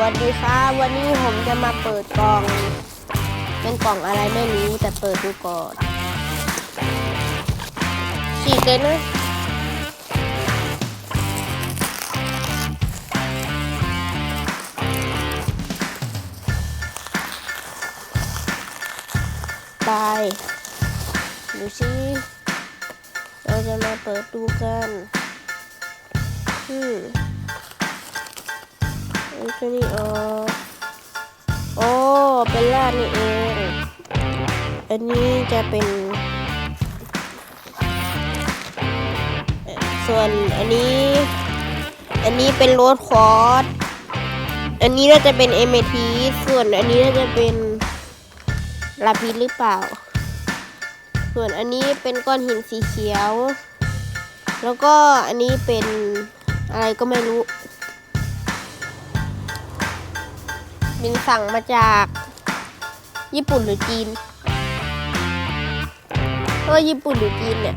วัสดีครับวันนี้ผมจะมาเปิดกล่องเป็นกล่องอะไรไม่รู้แต่เปิดดูก่อนฉีกเลยนะไปดูสิเราจะมาเปิดดูกันอืมอั นตัวนี้ออโอ้เป็นลาดนี่เองอันนี้จะเป็น ส่วนอันนี้ อันนี้เป็นโรดคอร์สอันนี้น่าจะเป็นเอเมทีส่วนอันนี้น่าจะเป็นลาพิษหรือเปล่า ส่วนอันนี้เป็นก้อนหินสีเขียว แล้วก็อันนี้เป็นอะไรก็ไม่รู้ บินสั่งมาจากญี่ปุ่นหรือจีนเพราะญี่ปุ่นหรือจีนเนี่ย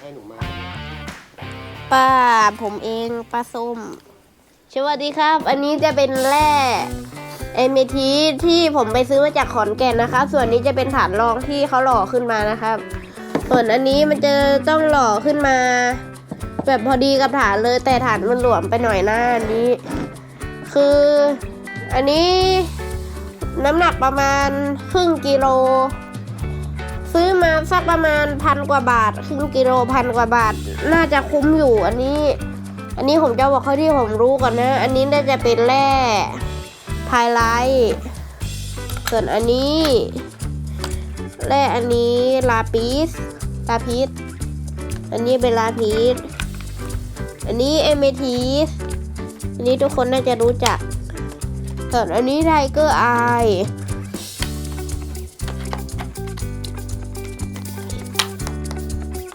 ให้หนูมาป้าผมเองป้าส้มสวัสดีครับ อันนี้จะเป็นแร่เอเมทีที่ผมไปซื้อมาจากขอนแก่นนะครับ ส่วนนี้จะเป็นฐานรองที่เขาหล่อขึ้นมานะครับ ส่วนอันนี้มันจะต้องหล่อขึ้นมา แบบพอดีกับฐานเลยแต่ฐานมันหลวมไปหน่อยนะอันนี้ คือ อันนี้น้ำหนักประมาณครึ่งกิโล ซื้อมาสักประมาณพันกว่าบาท ครึ่งกิโลพันกว่าบาท น่าจะคุ้มอยู่อันนี้ อันนี้ผมจะบอกเขาที่ผมรู้ก่อนนะ อันนี้น่าจะเป็นแร่ไพไลท์ส่วนอันนี้แร่อันนี้ลาปิสลาพิสอันนี้เป็นลาพิสอันนี้เอเมทีสอันนี้ทุกคนน่าจะรู้จัก ส่วนอันนี้ไทเกอร์ไอ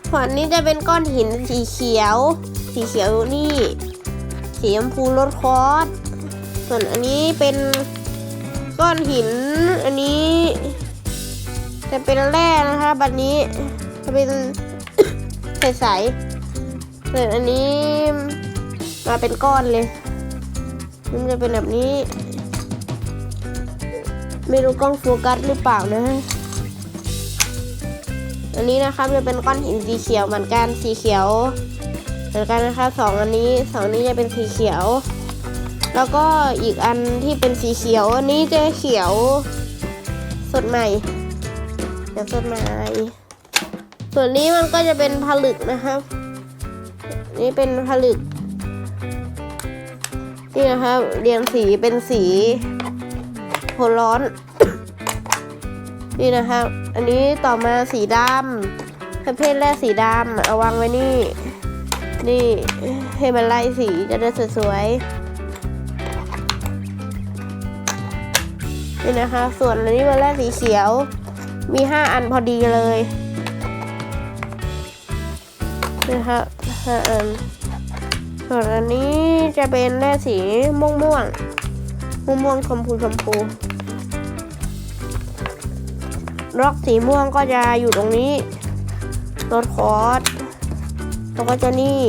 ส่วนนนี้จะเป็นก้อนหินสีเขียว สีเขียวนี่ สีชมพูรถคอสส่วนอันนี้เป็นก้อนหิน อันนี้ จะเป็นแร่นะคะบันนี้ จะเป็นใสๆส่วนอันนี้มาเป็นก้อนเลย มันจะเป็นแบบนี้ ไม่รู้กล้องโฟกัสหรือเปล่านะอันนี้นะครับจะเป็นก้อนหินสีเขียวเหมือนกันสีเขียวเหมือนกันนะคะสองอันนี้สองนี้จะเป็นสีเขียว แล้วก็อีกอันที่เป็นสีเขียวอันนี้จะเขียวสดใหม่เขียวสดใหม่ส่วนนี้มันก็จะเป็นผลึกนะครับ นี่เป็นผลึกนี่นะครับเรียงสีเป็นสี โทนร้อน นี่นะครับ อันนี้ต่อมาสีดำประเภทแรกสีดำเอาวางไว้นี่ นี่ให้มันไล่สีจะได้สวยๆนี่นะคะ ส่วนอันนี้มันแรกสีเขียว มีห้าอันพอดีเลยนะครับห้าอันส่วนอันนี้จะเป็นแร่สีม่วงม่วงม่วงม่วงชมพูชมพู ล็อกสีม่วงก็จะอยู่ตรงนี้รถคอร์สแล้วก็จะนี่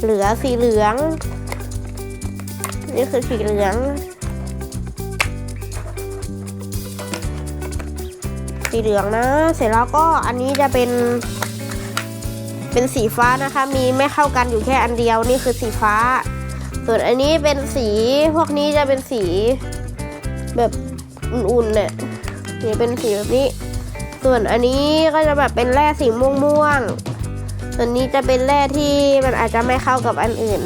เหลือสีเหลือง นี่คือสีเหลือง สีเหลืองนะ เสร็จแล้วก็อันนี้จะเป็น เป็นสีฟ้านะคะ มีไม่เข้ากันอยู่แค่อันเดียว นี่คือสีฟ้า ส่วนอันนี้เป็นสี พวกนี้จะเป็นสีแบบอุ่นๆเนี่ย นี่เป็นสีแบบนี้ ส่วนอันนี้ก็จะแบบเป็นแร่สีม่วงๆส่วนนี้จะเป็นแร่ที่มันอาจจะไม่เข้ากับอันอื่น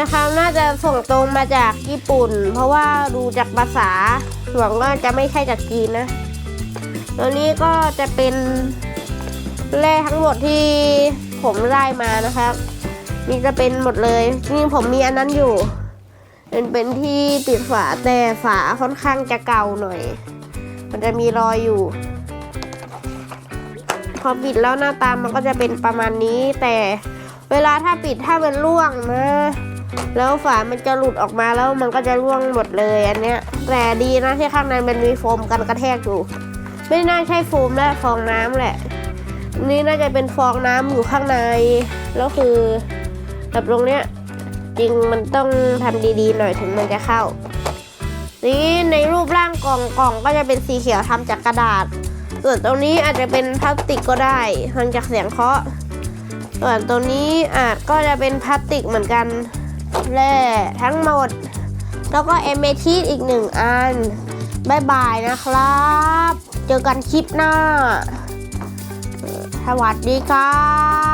นะคะน่าจะส่งตรงมาจากญี่ปุ่น เพราะว่าดูจากภาษาหวังว่าจะไม่ใช่จากจีนนะตัวนี้ก็จะเป็นแร่ทั้งหมดที่ผมได้มานะครับนี่จะเป็นหมดเลยนี่ผมมีอันนั้นอยู่เป็นเป็นที่ปิดฝาแต่ฝาค่อนข้างจะเก่าหน่อย มันจะมีรอยอยู่ พอปิดแล้วหน้าตามันก็จะเป็นประมาณนี้ แต่เวลาถ้าปิดถ้ามันร่วงนะแล้วฝามันจะหลุดออกมาแล้วมันก็จะร่วงหมดเลยอันเนี้ย แต่ดีนะที่ข้างในมันมีโฟมกันกระแทกอยู่ ไม่น่าใช่โฟมและฟองน้ำแหละ นี่น่าจะเป็นฟองน้ำอยู่ข้างใน แล้วคือแบบตรงเนี้ยเริงมันต้องทำดีๆหน่อยถึงมันจะเข้า นี่ในรูปร่างกล่องกล่องก็จะเป็นสีเขียวทำจากกระดาษ ส่วนตรงนี้อาจจะเป็นพลาสติกก็ได้ทำจากเสียงเคาะ ส่วนตรงนี้อาจก็จะเป็นพลาสติกเหมือนกันแร่ทั้งหมด แล้วก็เอเมทีอีกหนึ่งอันบายบายนะครับ เจอกันคลิปหน้า สวัสดีครับ